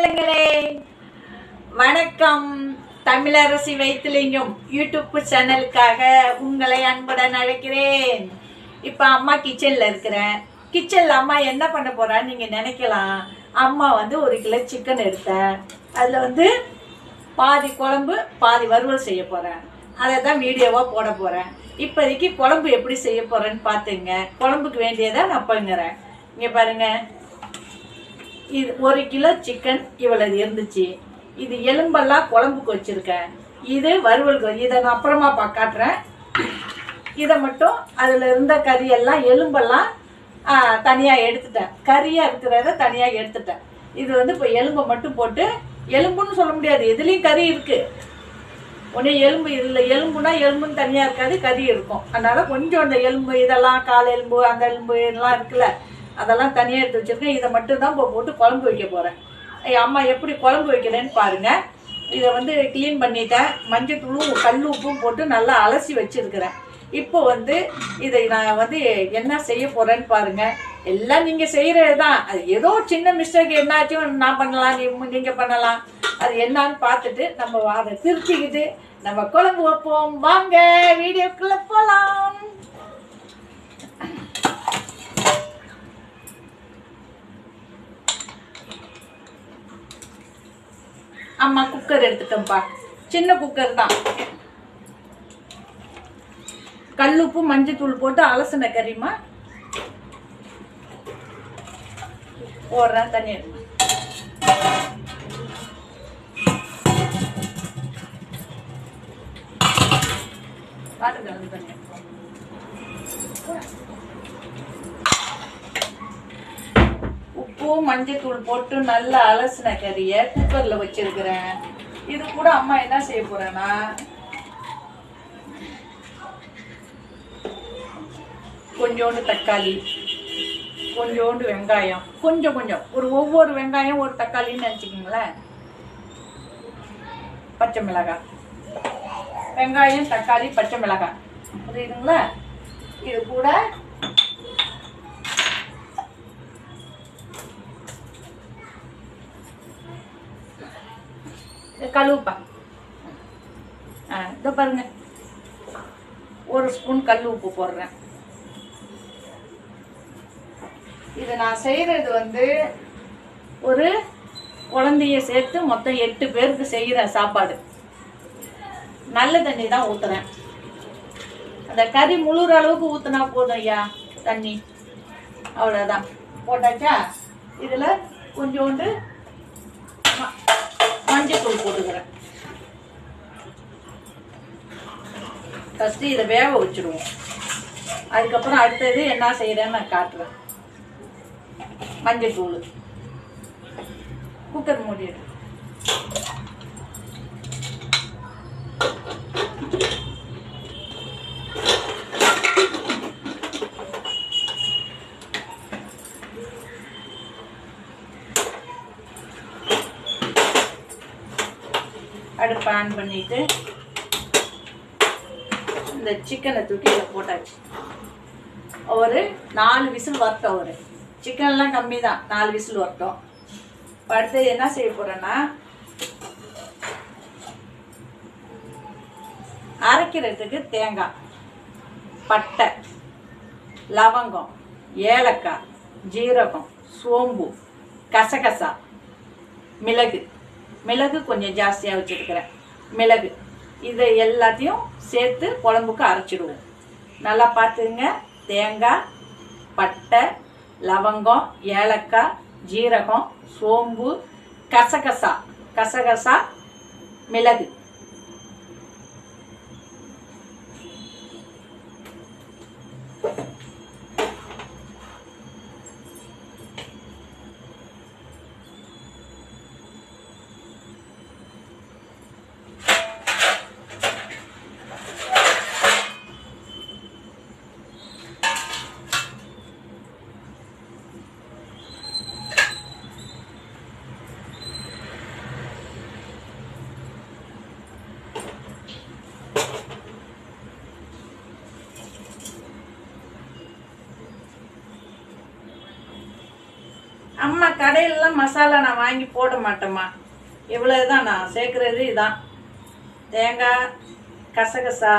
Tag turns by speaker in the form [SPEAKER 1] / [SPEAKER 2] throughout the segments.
[SPEAKER 1] கேளுங்களே. வணக்கம். தமிழரசி வைத்திலிங்கம் யூடியூப் சேனலுக்காக உங்களை அன்புடன் அழைக்கிறேன். இப்போ அம்மா கிச்சனில் இருக்கிறேன் கிச்சனில் அம்மா என்ன பண்ண போறான்னு நீங்கள் நினைக்கலாம். அம்மா வந்து ஒரு கிலோ சிக்கன் எடுத்தேன் அதில் வந்து பாதி குழம்பு பாதி வறுவல் செய்ய போகிறேன் அதை தான் வீடியோவாக போட போகிறேன் இப்போதைக்கு குழம்பு எப்படி செய்ய போகிறேன்னு பார்த்துங்க. குழம்புக்கு வேண்டியதை நான் பண்ணுறேன் இங்கே பாருங்கள் இது ஒரு கிலோ சிக்கன் இவ்வளவு இருந்துச்சு. இது எலும்பெல்லாம் குழம்புக்கு வச்சிருக்கேன். இது வறுவலுக்கு இதை நான் அப்புறமா பா காட்டுறேன். இதை மட்டும் அதில் இருந்த கறியெல்லாம் எலும்பெல்லாம் தனியாக எடுத்துட்டேன். கறியாக இருக்கிறத தனியாக எடுத்துட்டேன். இது வந்து இப்போ எலும்பை மட்டும் போட்டு எலும்புன்னு சொல்ல முடியாது. எதுலேயும் கறி இருக்குது ஒன்றும் எலும்பு இதில் எலும்புனா எலும்புன்னு தனியாக இருக்காது கறி இருக்கும். அதனால் கொஞ்சம் அந்த எலும்பு இதெல்லாம் கால் எலும்பு அந்த எலும்பு இதெல்லாம் இருக்குல்ல. அதெல்லாம் தனியாக எடுத்து வச்சிருக்கேன். இதை மட்டும் தான் இப்போ போட்டு குழம்பு வைக்க போகிறேன் அம்மா எப்படி குழம்பு வைக்கிறேன்னு பாருங்கள் இதை வந்து க்ளீன் பண்ணிட்டேன். மஞ்சள் தூளும் கல் உப்பும் போட்டு நல்லா அலசி வச்சுருக்கிறேன். இப்போ வந்து இதை நான் வந்து என்ன செய்ய போகிறேன்னு பாருங்கள் எல்லாம் நீங்கள் செய்கிறது தான் அது ஏதோ சின்ன மிஸ்டேக் என்னாச்சும் நான் பண்ணலாம் நீ நீங்கள் பண்ணலாம். அது என்னன்னு பார்த்துட்டு நம்ம அதை திருத்திக்கிட்டு நம்ம குழம்பு வைப்போம். வாங்க வீடியோக்குள்ளே அம்மா குக்கர் எடுத்துட்டோம்ப்பா சின்ன குக்கர் தான். கல்லுப்பு மஞ்சத்தூள் போட்டு அலசின கறிமா போடுறேன் தண்ணி மஞ்சத்தூள் போட்டு நல்லா அலசின கறியை குக்கர்ல வச்சிருக்கிறேன். இது கூட அம்மா என்ன செய்ய போறேன்னா கொஞ்சோண்டு தக்காளி கொஞ்சோண்டு வெங்காயம் கொஞ்சம் கொஞ்சம். ஒரு ஒவ்வொரு வெங்காயம் ஒரு தக்காளின்னு நினச்சிக்கிங்களேன். பச்சை மிளகாய். வெங்காயம் தக்காளி பச்சை மிளகாய். புரியுதுங்களா? இது கூட கழுவுப்பா ஆ இதோ பாருங்க. ஒரு ஸ்பூன் கல் உப்பு போடுறேன். இது நான் செய்கிறது வந்து ஒரு குழந்தைய சேர்த்து மொத்தம் எட்டு பேருக்கு செய்கிற சாப்பாடு. நல்ல தண்ணி தான் ஊற்றுறேன் அந்த கறி முழுற அளவுக்கு ஊற்றினா போதும் ஐயா தண்ணி. அவ்வளோதான் போட்டாச்சா? இதில் கொஞ்சோண்டு மஞ்சத்தூள் போட்டுக்கிறேன். ஃபஸ்ட்டு இதை வேக வச்சுடுவோம். அதுக்கப்புறம் அடுத்தது என்ன செய்கிறேன்னு நான் காட்டுறேன். மஞ்சத்தூள். குக்கர் மூடிடு அடுப்பு ஆன் பண்ணிட்டு இந்த சிக்கனை தூக்கி இதில் போட்டாச்சு. ஒரு நாலு விசில் வரட்டும் ஒரு. சிக்கன்லாம் கம்மி தான் நாலு விசில் வரட்டும் இப்ப அடுத்தது என்ன செய்ய போகிறேன்னா அரைக்கிறதுக்கு தேங்காய் பட்டை லவங்கம் ஏலக்காய் ஜீரகம் சோம்பு கசகசா மிளகு. மிளகு கொஞ்சம் ஜாஸ்தியாக வச்சுருக்கிறேன். மிளகு. இதை எல்லாத்தையும் சேர்த்து குழம்புக்கு அரைச்சிடுவோம். நல்லா பார்த்துங்க. தேங்காய் பட்டை லவங்கம் ஏலக்காய் ஜீரகம் சோம்பு கசகசா. கசகசா மிளகு. கடையிலலாம் மசாலா நான் வாங்கி போட மாட்டேம்மா. இவ்வளவுதான் நான் சேர்க்குறது இதான். தேங்காய் கசகசா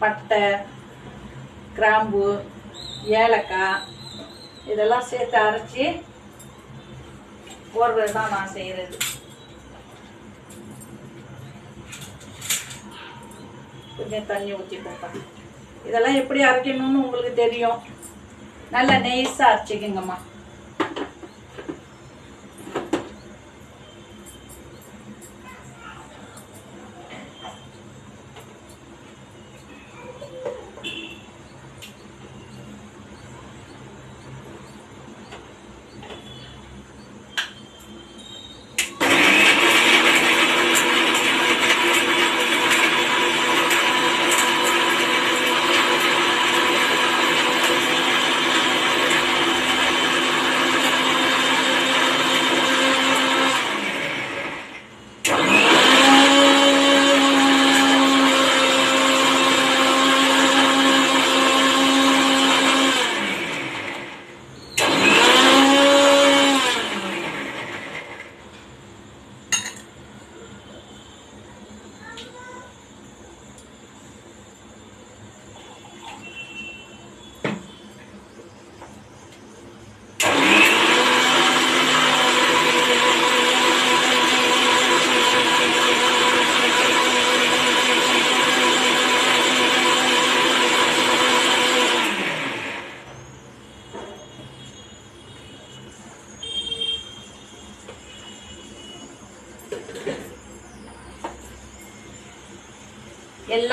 [SPEAKER 1] பட்டை கிராம்பு ஏலக்காய் இதெல்லாம் சேர்த்து அரைச்சி போடுறது தான் நான் செய்கிறது கொஞ்சம் தண்ணி ஊற்றி கொடுப்பேன் இதெல்லாம் எப்படி அரைக்கணும்னு உங்களுக்கு தெரியும். நல்லா நெய்ஸாக அரைச்சிக்கங்கம்மா.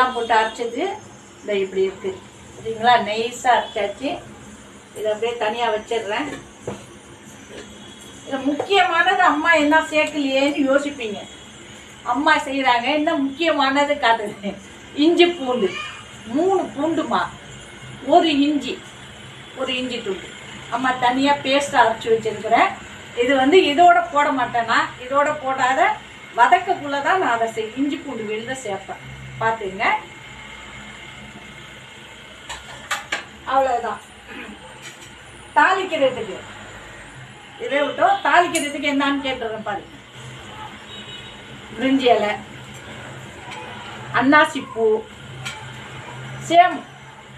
[SPEAKER 1] எல்லாம் போட்டு அரைச்சது இந்த இப்படி இருக்கு. சரிங்களா? நைஸாக அரைச்சாச்சு. இதை அப்படியே தனியாக வச்சிடுறேன். இதில் முக்கியமானது அம்மா என்ன சேர்க்கலையேன்னு யோசிப்பீங்க. அம்மா செய்கிறாங்க என்ன முக்கியமானது காட்டுது இஞ்சி பூண்டு. மூணு பூண்டுமா? ஒரு இஞ்சி. ஒரு இஞ்சி துண்டு. அம்மா தனியாக பேஸ்ட் அரைச்சி வச்சிருக்கிறேன். இது வந்து இதோட போட மாட்டேன்னா இதோட போடாத வதக்கக்குள்ளே தான் நான் அதை செய் இஞ்சி பூண்டு வெளியில் சேர்ப்பேன். பார்த்துங்க அவ்வளோதான் தாளிக்கிறதுக்கு. இதை விட்டோம் தாளிக்கிறதுக்கு என்னன்னு கேட்டுறேன் பாருங்க. பிரிஞ்சி இலை அன்னாசிப்பூ சேம்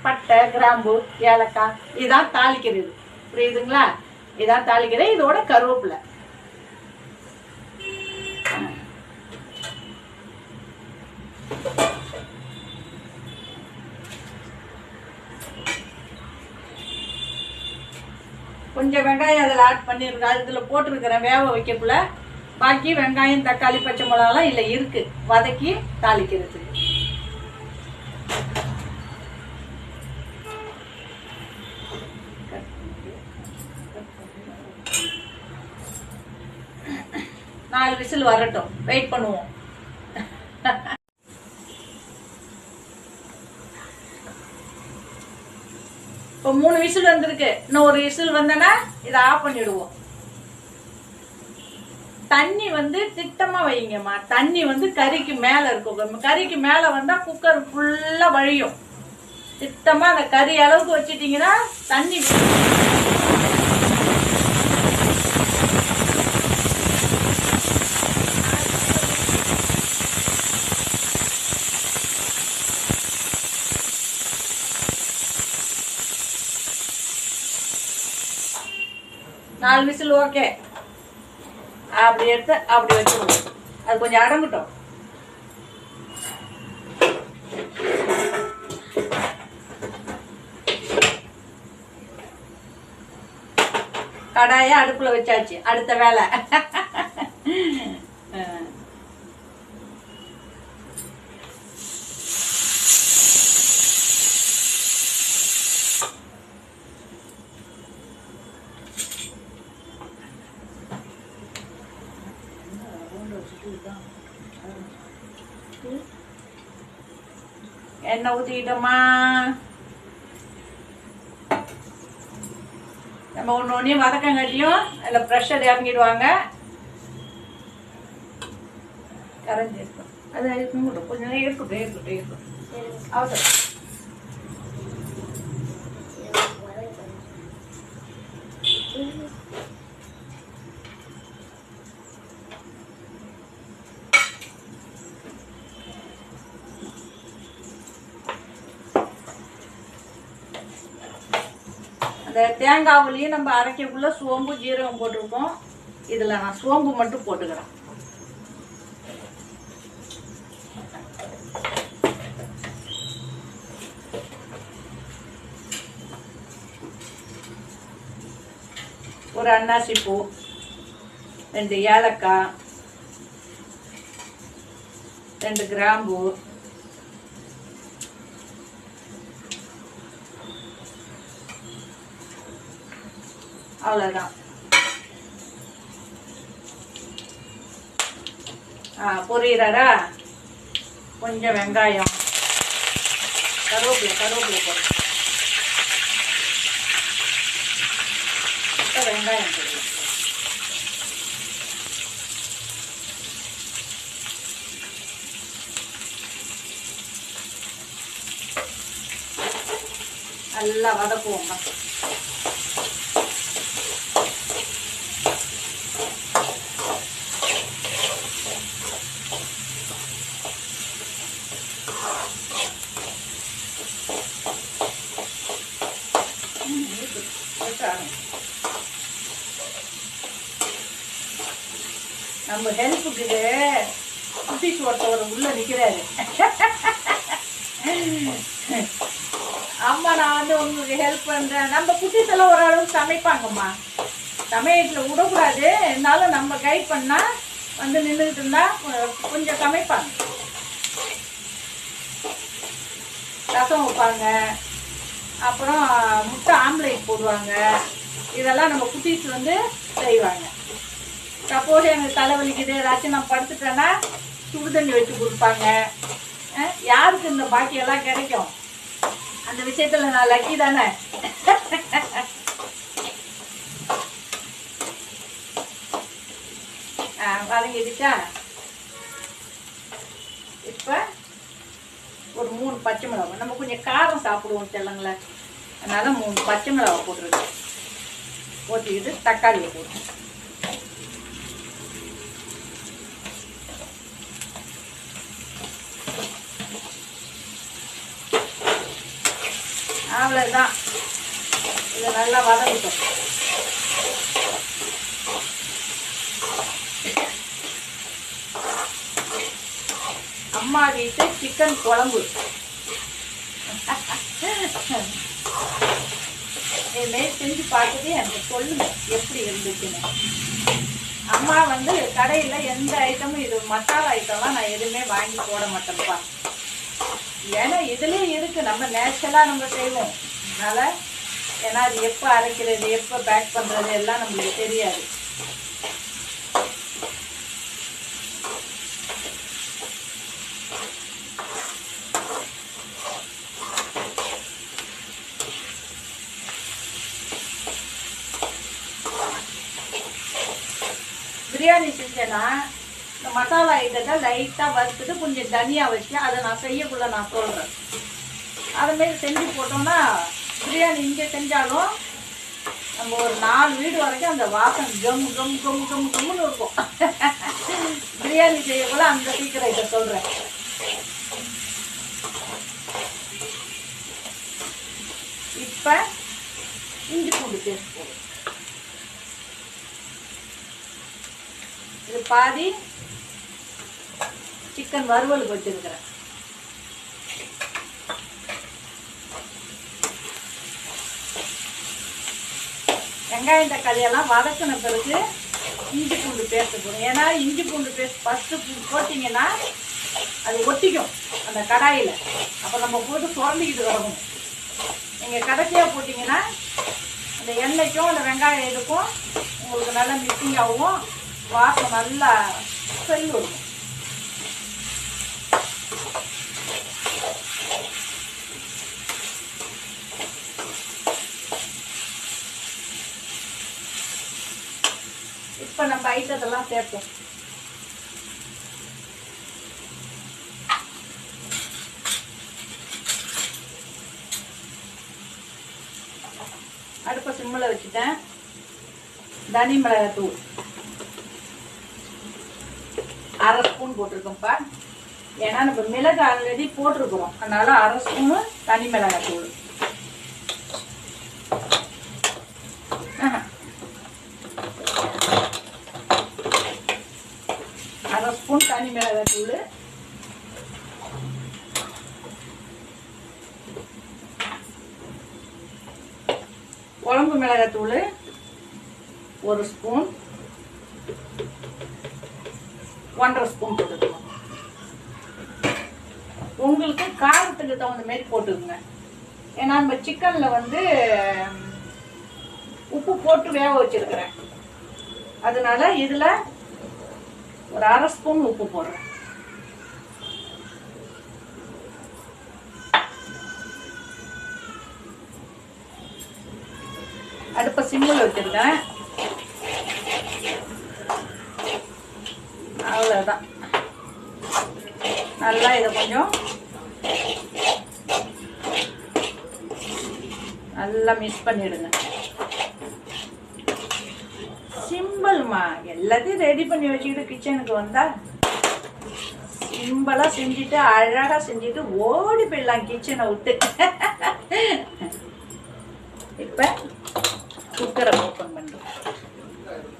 [SPEAKER 1] பட்டை கிராம்பு ஏலக்காய் இதான் தாளிக்கிறது. புரியுதுங்களா? இதான் தாளிக்கிறது இதோட கருவேப்பிலை. கொஞ்சம் வெங்காயம் அதில் ஆட் பண்ணியிருக்கேன் அதில் போட்டிருக்கிறேன் வேக வைக்கக்குள்ள. பாக்கி வெங்காயம் தக்காளி பச்சை மிளகாலாம் இல்லை இருக்குது வதக்கி தாளிக்கிறது. நாலு விசில் வரட்டும். வெயிட் பண்ணுவோம். இப்போ மூணு விசில் வந்திருக்கு. இன்னும் ஒரு விசில் வந்தனா இதை ஆஃப் பண்ணிடுவோம். தண்ணி வந்து திட்டமாக வைங்கம்மா தண்ணி வந்து கறிக்கு மேலே இருக்கும். கறிக்கு மேலே வந்தால் குக்கர் ஃபுல்லாக வழியும். திட்டமாக அந்த கறி அளவுக்கு வச்சிட்டிங்கன்னா தண்ணி நாலு விசில் ஓகே அப்படி எடுத்து அப்படி வச்சுருவோம் அது கொஞ்சம் அடங்கட்டும் கடாயை அடுப்புல வச்சாச்சு அடுத்த வேலை அஹ். எண்ணெய் ஊற்றிக்கிட்டோமா நம்ம ஒன்று ஒன்றையும் வதக்கங்காட்டியும் அதில் ப்ரெஷர் இறங்கிடுவாங்க. கரைஞ்சி இருக்கும் அது இருக்கட்டும் கொஞ்ச நேரம் இருக்கட்டும் இருக்கட்டும் இருக்கட்டும் அவசரம் அந்த தேங்காவிலையும் நம்ம அரைக்கக்குள்ள சோம்பு ஜீரகம் போட்டிருப்போம். இதில் நான் சோம்பு மட்டும் போட்டுக்கிறேன். ஒரு அன்னாசி பூ ரெண்டு ஏலக்காய் ரெண்டு கிராம்பு அவ்வளோதான் ஆ பொரியிறாரா கொஞ்சம் வெங்காயம். கருவேப்பிலை கருவேப்பிலை போடு. வெங்காயம் போடுவோம் நல்லா வதக்குவோம் ம், இருக்கு. இருக்கு, ஆரம்பி. நம்ம ஹெல்ப்புக்கு குட்டிஸ் ஒருத்தவர் உள்ள நிக்கிறாரு. அம்மா நான் வந்து உங்களுக்கு ஹெல்ப் பண்றேன். நம்ம குட்டித்தெல்லாம் ஓரளவுக்கு சமைப்பாங்கம்மா. சமையத்தில் விடக்கூடாது. இருந்தாலும் நம்ம கைட் பண்ணா வந்து நின்றுட்டு இருந்தா கொஞ்சம் சமைப்பாங்க. ரசம் வைப்பாங்க. அப்புறம் முட்டை ஆம்லேட் போடுவாங்க. இதெல்லாம் நம்ம குட்டீஸ் வந்து செய்வாங்க. சப்போஸ் எனக்கு தலைவலிக்குது ஏதாச்சும் நான் படுத்துட்டேன்னா சுடு தண்ணி வச்சு கொடுப்பாங்க. யாருக்கு இந்த பாக்கியெல்லாம் கிடைக்கும்? அந்த விஷயத்தில் நான் லக்கி தானே? வதங்கிடுச்சா? இப்போ ஒரு மூணு பச்சை மிளகா நம்ம கொஞ்சம் காரம் சாப்பிடுவோம் செல்லங்கள. அதனால் மூணு பச்சை மிளகா போட்டுருக்கு போட்டுக்கிட்டு தக்காளியை போட்டு அவ்வளோதான் இதை நல்லா வதங்கிட்டோம் அம்மா வீட்டு சிக்கன் குழம்பு. இதுமாரி செஞ்சு பார்த்துட்டு எனக்கு சொல்லுங்க எப்படி இருந்துச்சுன்னு. அம்மா வந்து கடையில் எந்த ஐட்டமும் இது மசாலா ஐட்டம்லாம் நான் எதுவுமே வாங்கி போட மாட்டேன்ப்பா. ஏன்னா இதுலேயும் இருக்கு. நம்ம நேச்சுரலாக நம்ம செய்வோம். அதனால ஏன்னா அது எப்போ அரைக்கிறது எப்போ பேக் பண்ணுறது எல்லாம் நம்மளுக்கு தெரியாது பிரியாணி செஞ்சேன்னா இந்த மசாலா ஐட்டத்தை லைட்டாக வறுத்துட்டு கொஞ்சம் தனியாக வச்சு அதை நான் செய்யக்குள்ள நான் சொல்கிறேன் அதுமாரி செஞ்சு போட்டோம்னா பிரியாணி இங்கே செஞ்சாலும் நம்ம ஒரு நாலு வீடு வரைக்கும் அந்த வாசம் கம் கம் கம் கம் கம்னு இருக்கும். பிரியாணி செய்யக்குள்ள அந்த சீக்கிரம் இதை சொல்கிறேன் இப்போ இஞ்சி பூண்டு பேஸ்ட் போடும் இது பாதி சிக்கன் வறுவலுக்கு வச்சிருக்கிறேன் வெங்காயம் தக்காளி எல்லாம் வதக்கின பிறகு இஞ்சி பூண்டு பேஸ்ட்டு போடும் ஏன்னா இஞ்சி பூண்டு பேஸ்ட் ஃபஸ்ட்டு போட்டிங்கன்னா அது ஒட்டிக்கும் அந்த கடாயில். அப்போ நம்ம போட்டு சுரண்டிக்கிட்டு வரணும். நீங்கள் கடைசியாக போட்டிங்கன்னா அந்த எண்ணெய்க்கும் அந்த வெங்காயம் இதுக்கும் உங்களுக்கு நல்லா மிக்சிங் ஆகும் வாசம் நல்லா செல்லும் இருக்கும் இப்போ நம்ம ஐட்டத்தெல்லாம் சேர்ப்போம். அடுப்பை சிம்மில் வச்சுட்டேன். தனி மிளகாத்தூள். அரை ஸ்பூன் போட்டிருக்கோம்ப்பா ஏன்னா நம்ம மிளகு ஆல்ரெடி போட்டிருக்கிறோம். அதனால அரை ஸ்பூனு தனி மிளகாத்தூள் தனி மிளகாய் தூள் குழம்பு மிளகாய் தூள் ஒரு ஸ்பூன் ஒன்றரை ஸ்பூன் போட்டுக்கணும் உங்களுக்கு காரத்துக்கு தகுந்த மாதிரி போட்டுக்கோங்க. ஏன்னா நம்ம சிக்கனில் வந்து உப்பு போட்டு வேக வச்சிருக்கிறேன். அதனால இதில் ஒரு அரை ஸ்பூன் உப்பு போடுறேன். அடுப்பை சிம்மில் வச்சுருக்கேன். அவ்வளோதான் நல்லா இதை கொஞ்சம் நல்லா மிக்ஸ் பண்ணிவிடுங்க சிம்பிள்மா எல்லாத்தையும் ரெடி பண்ணி வச்சுக்கிட்டு கிச்சனுக்கு வந்தால் சிம்பிளாக செஞ்சுட்டு அழகாக செஞ்சுட்டு ஓடி போயிடலாம் கிச்சனை விட்டு இப்ப குக்கரை ஓப்பன் பண்றோம்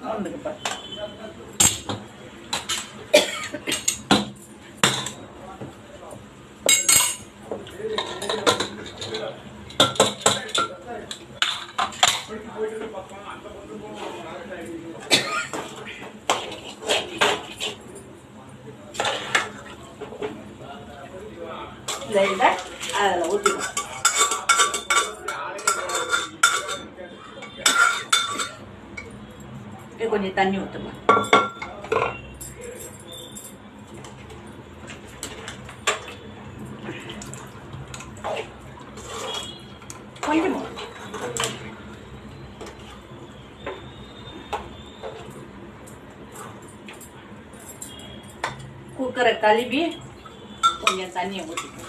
[SPEAKER 1] வந்துக்கு பாரு இந்த இதை அதில் ஊற்றிடும் இது கொஞ்சம் தண்ணி ஊற்றுமா கொஞ்சம் குக்கரை கழுவி கொஞ்சம் தண்ணியை ஊற்றிக்கணும்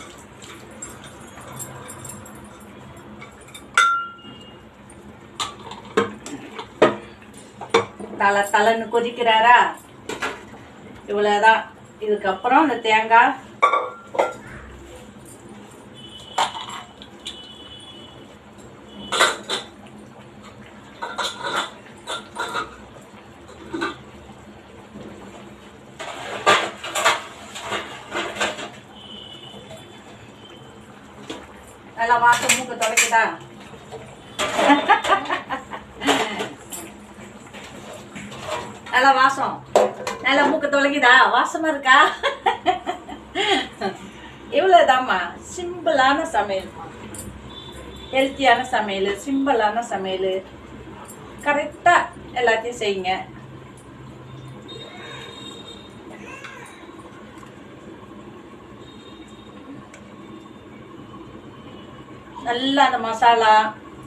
[SPEAKER 1] தலை தலைன்னு கொதிக்கிறாரா? இவ்வளோதான் இதுக்கப்புறம் இந்த தேங்காய் நல்லா வாசம் மூக்க தொடக்குதா நல்லா வாசம். நல்லா மூக்க தொலைக்குதா? வாசமா இருக்கா? இவ்வளவுதாம்மா. சிம்பிளான சமையல். ஹெல்த்தியான சமையல் சிம்பிளான சமையல். கரெக்டா எல்லாத்தையும் செய்யுங்க. நல்லா அந்த மசாலா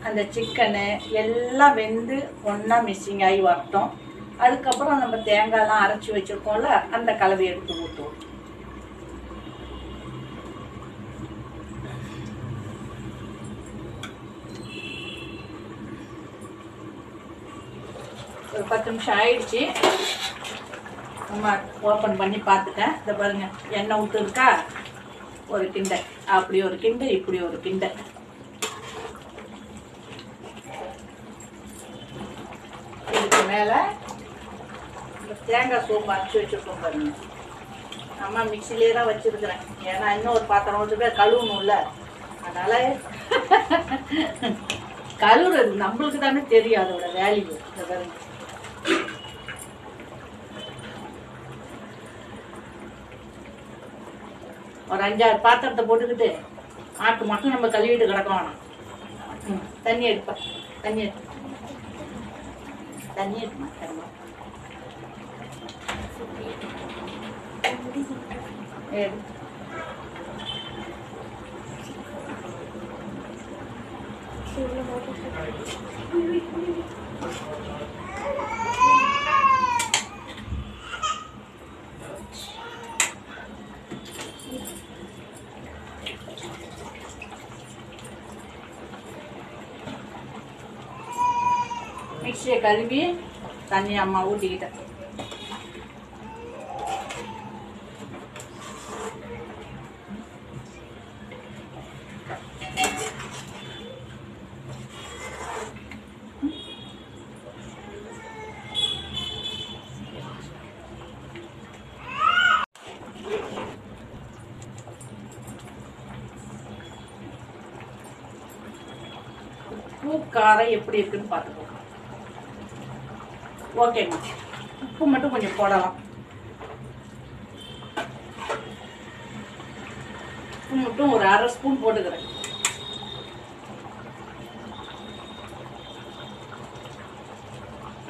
[SPEAKER 1] அந்த சிக்கனு எல்லாம் வெந்து ஒன்றா மிக்சிங் ஆகி வரட்டும். அதுக்கப்புறம் நம்ம தேங்காய்லாம் அரைச்சி வச்சிருக்கோம்ல அந்த கலவை எடுத்து ஊற்றுவோம் ஒரு பத்து நிமிஷம் ஆயிடுச்சு. நம்ம ஓப்பன் பண்ணி பார்த்துட்டேன். இதை பாருங்க எண்ணெய் விட்டு இருக்கா ஒரு கிண்டை அப்படி ஒரு கிண்டு இப்படி ஒரு கிண்டை இதுக்கு மேலே தேங்காய் சோம்பு அரைச்சி வச்சுருக்கோம் பாருங்க. அம்மா மிக்சிலே தான் வச்சுருக்கிறேன். ஏன்னா இன்னும் ஒரு பாத்திரம் வந்து போய் கழுவணும்ல. அதனால கழுவுறது நம்மளுக்கு தானே தெரியும் அதோட வேல்யூ பாருங்க. ஒரு அஞ்சாறு பாத்திரத்தை போட்டுக்கிட்டு ஆட்டு மட்டும் நம்ம கழுவிட்டு கிடக்கோம் ம், தண்ணி எடுப்பா தண்ணி எடுப்பா தண்ணி எடுப்பா தண்ணி எடு மிக்சியை கழுவி தண்ணி அம்மா ஊற்றிக்கிட்டேன் உப்பு எப்படி இருக்குன்னு பார்த்துக்கோங்க. ஓகேம்மா உப்பு மட்டும் கொஞ்சம் போடலாம். உப்பு மட்டும் ஒரு அரை ஸ்பூன் போட்டுக்கிறேன்.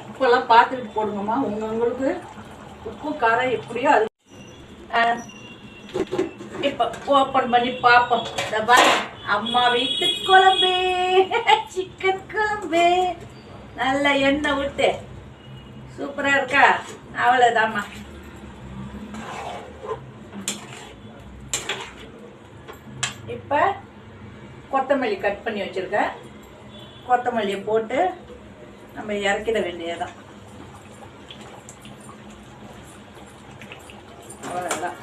[SPEAKER 1] உப்பெல்லாம் பார்த்துக்கிட்டு போடுங்கம்மா. உங்க உங்களுக்கு உப்பு காரம் எப்படியோ அது. இப்போ ஓப்பன் பண்ணி பார்ப்போம். இந்த பாரு அம்மா வீட்டு குழம்பு சிக்கன் குழம்பு. நல்ல எண்ணெய் விட்டு. சூப்பரா இருக்கா? அவ்வளவுதாம்மா. இப்ப கொத்தமல்லி கட் பண்ணி வச்சிருக்கேன். கொத்தமல்லியை போட்டு நம்ம இறக்கிட வேண்டியதுதான். அவ்வளோதான்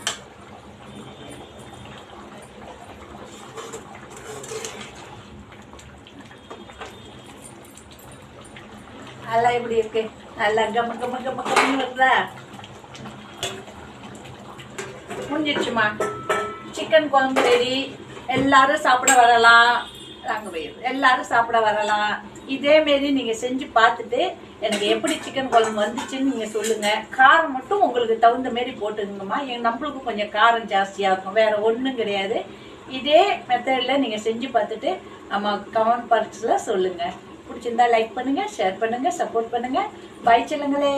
[SPEAKER 1] நல்லா எப்படி இருக்கு. நல்லா கம்ம கம்ம கம்ம கம்மி வருதா முடிஞ்சிடுச்சுமா. சிக்கன் குழம்பு ரெடி எல்லாரும் சாப்பிட வரலாம். நாங்கள் போயிடும் எல்லாரும் சாப்பிட வரலாம். இதே மாரி நீங்கள் செஞ்சு பார்த்துட்டு எனக்கு எப்படி சிக்கன் குழம்பு வந்துச்சுன்னு நீங்கள் சொல்லுங்கள் காரம் மட்டும் உங்களுக்கு தகுந்த மாரி போட்டுக்கங்கம்மா. என் நம்மளுக்கும் கொஞ்சம் காரம் ஜாஸ்தியாக இருக்கும். வேறு ஒன்றும் கிடையாது. இதே மெத்தடில் நீங்கள் செஞ்சு பார்த்துட்டு நம்ம கமெண்ட் பாக்ஸில் சொல்லுங்கள் பிடிச்சிருந்தா லைக் பண்ணுங்கள் ஷேர் பண்ணுங்கள் சப்போர்ட் பண்ணுங்கள் பாய் செல்லுங்களே.